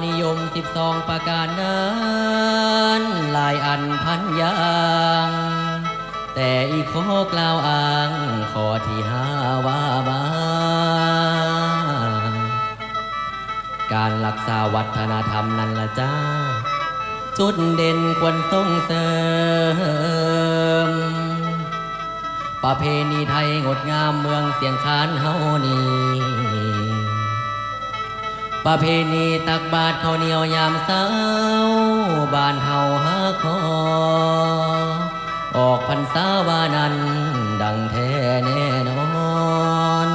านิยมสิบสองประการนั้นหลายอันพันยาง แต่อีกขอกล่าวอ้างข้อที่ห้าว่ามาการรักษาวัฒนธรรมนั่นละจ้า จุดเด่นควรส่งเสริม ประเพณีไทยงดงามเมืองเสียงคานเฮานี่ ประเพณีตักบาตรข้าวเหนียวยามเช้าบ้านเฮาหาคอ ออกพรรษาวานั้น ดังแท้แน่นอน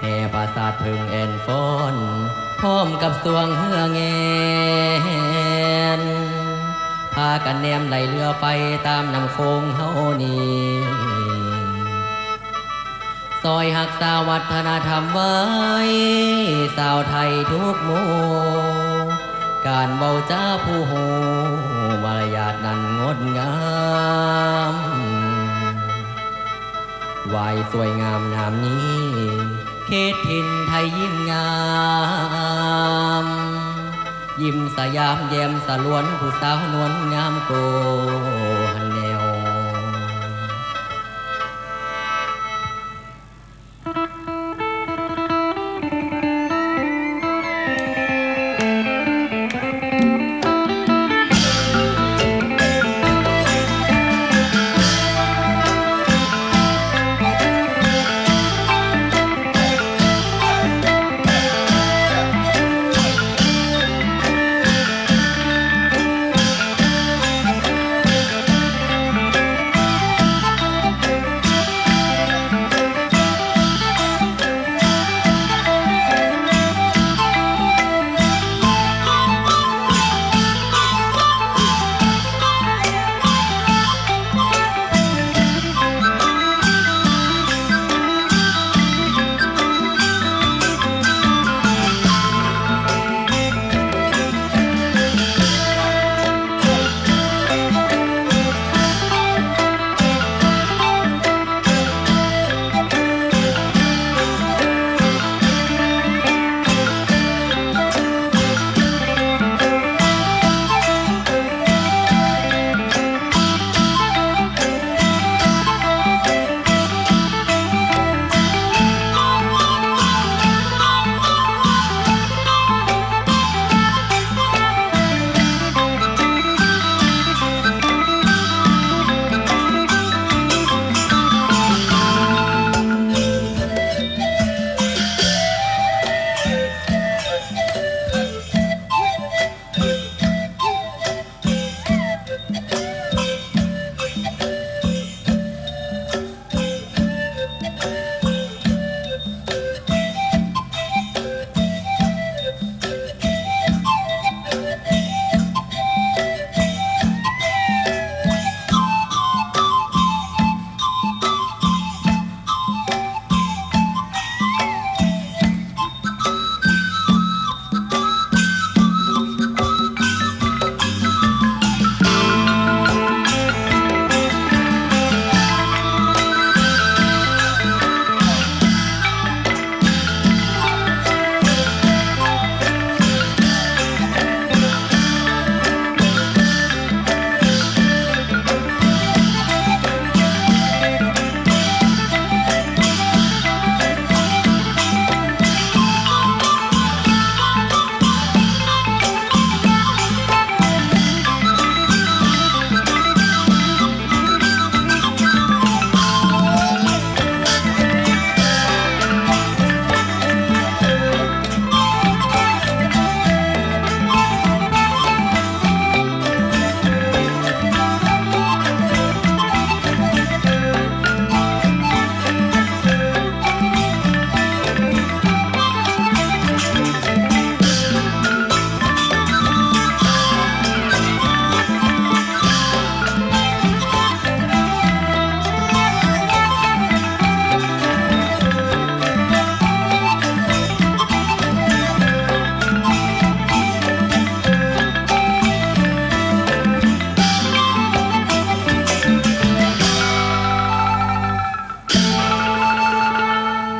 แห่ปราสาทพึงแอนฟอนพร้อมกับสวงเฮือแงนพากันแนมไหลเรือไปตามน้ำโคงเฮานี่ ซอยหักษาวัฒนธรรมไว้ สาวไทยทุกหมู่การเบาจ้าผู้โหมารยาทนั้นงดงามวายสวยงามงามนี้ เขตถิ่นไทยยิ่งงาม ยิ้มสยามแย้มสลวนผู้สาวนวลงามโก